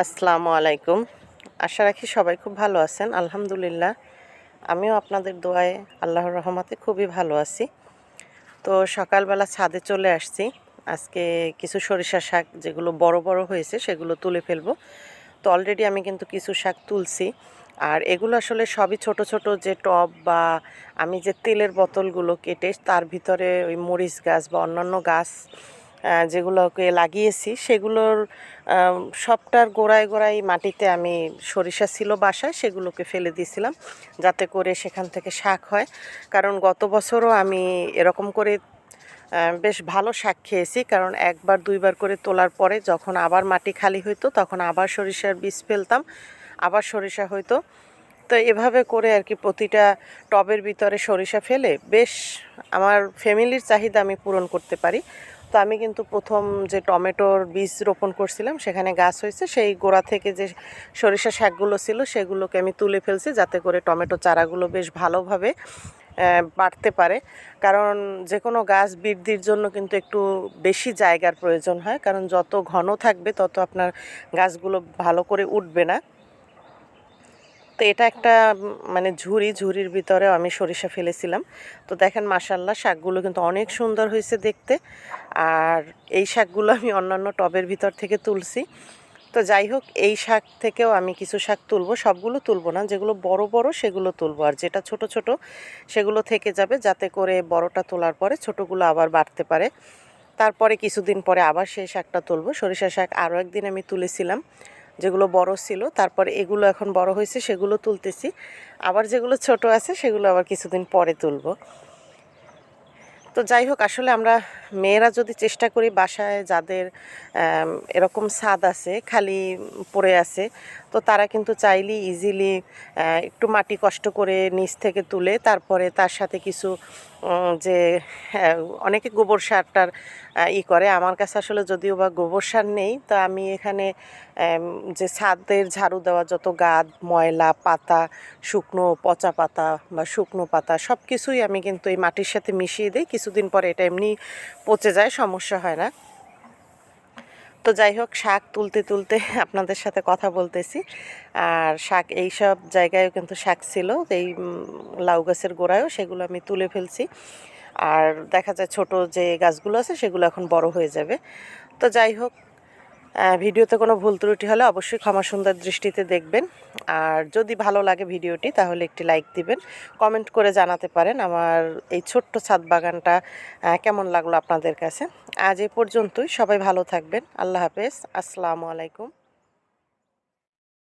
আসসালামু আলাইকুম। আশা রাখি সবাই খুব ভালো আছেন। আলহামদুলিল্লাহ, আমিও আপনাদের দোয়ায় আল্লাহর রহমতে খুবই ভালো আছি। তো সকালবেলা ছাদে চলে আসছি। আজকে কিছু সরিষা শাক যেগুলো বড় বড় হয়েছে সেগুলো তুলে ফেলব। তো অলরেডি আমি কিন্তু কিছু শাক তুলছি। আর এগুলো আসলে সবই ছোট ছোট যে টব বা আমি যে তেলের বোতলগুলো কেটে তার ভিতরে ওই মরিচ গাছ বা অন্যান্য গাছ যেগুলোকে লাগিয়েছি, সেগুলোর সবটার গোড়ায় গোড়ায় মাটিতে আমি সরিষা ছিল বাসায়, সেগুলোকে ফেলে দিয়েছিলাম যাতে করে সেখান থেকে শাক হয়। কারণ গত বছরও আমি এরকম করে বেশ ভালো শাক খেয়েছি, কারণ একবার দুইবার করে তোলার পরে যখন আবার মাটি খালি হইতো, তখন আবার সরিষার বীজ ফেলতাম, আবার সরিষা হইতো। তো এভাবে করে আর কি প্রতিটা টবের ভিতরে সরিষা ফেলে বেশ আমার ফ্যামিলির চাহিদা আমি পূরণ করতে পারি। তো আমি কিন্তু প্রথম যে টমেটোর বীজ রোপণ করছিলাম, সেখানে গাছ হয়েছে, সেই গোড়া থেকে যে সরিষা শাকগুলো ছিল সেগুলোকে আমি তুলে ফেলছি যাতে করে টমেটো চারাগুলো বেশ ভালোভাবে বাড়তে পারে। কারণ যে কোনো গাছ বৃদ্ধির জন্য কিন্তু একটু বেশি জায়গার প্রয়োজন হয়, কারণ যত ঘন থাকবে তত আপনার গাছগুলো ভালো করে উঠবে না। তো এটা একটা মানে ঝুড়ি, ঝুড়ির ভিতরে আমি সরিষা ফেলেছিলাম। তো দেখেন মাসাল্লাহ শাকগুলো কিন্তু অনেক সুন্দর হয়েছে দেখতে। আর এই শাকগুলো আমি অন্যান্য টবের ভিতর থেকে তুলছি। তো যাই হোক, এই শাক থেকেও আমি কিছু শাক তুলবো। সবগুলো তুলবো না, যেগুলো বড় বড় সেগুলো তুলবো। আর যেটা ছোট ছোট সেগুলো থেকে যাবে, যাতে করে বড়টা তোলার পরে ছোটগুলো আবার বাড়তে পারে। তারপরে কিছুদিন পরে আবার সেই শাকটা তুলবো। সরিষা শাক আরও একদিন আমি তুলেছিলাম। যেগুলো বড় ছিল, তারপর এগুলো এখন বড় হয়েছে, সেগুলো তুলতেছি। আবার যেগুলো ছোট আছে, সেগুলো আবার কিছুদিন পরে তুলব। তো যাই হোক, আসলে আমরা মেয়েরা যদি চেষ্টা করি বাসায় যাদের এরকম ছাদ আছে, খালি পড়ে আছে, তো তারা কিন্তু চাইলেই ইজিলি একটু মাটি কষ্ট করে নিচ থেকে তুলে তারপরে তার সাথে কিছু যে অনেকে গোবর সারটার ই করে। আমার কাছে আসলে যদিও বা গোবর সার নেই, তো আমি এখানে যে ছাদের ঝাড়ু দেওয়া যত গাদ, ময়লা, পাতা, শুকনো পচা পাতা বা শুকনো পাতা সব কিছুই আমি কিন্তু এই মাটির সাথে মিশিয়ে দিই। কিছুদিন পরে এটা এমনি পচে যায়, সমস্যা হয় না। তো যাই হোক, শাক তুলতে তুলতে আপনাদের সাথে কথা বলতেছি। আর শাক, এই সব জায়গায়ও কিন্তু শাক ছিল। এই লাউ গাছের গোড়ায়ও সেগুলো আমি তুলে ফেলছি। আর দেখা যায় ছোট যে গাছগুলো আছে, সেগুলো এখন বড় হয়ে যাবে। তো যাই হোক ভিডিওতে কোনো ভুল ত্রুটি হলে অবশ্যই ক্ষমা সুন্দর দৃষ্টিতে দেখবেন। আর যদি ভালো লাগে ভিডিওটি, তাহলে একটি লাইক দিবেন। কমেন্ট করে জানাতে পারেন আমার এই ছোট্ট ছাদ বাগানটা কেমন লাগল আপনাদের কাছে। আজ এ পর্যন্তই। সবাই ভালো থাকবেন। আল্লাহ হাফেজ। আসসালামু আলাইকুম।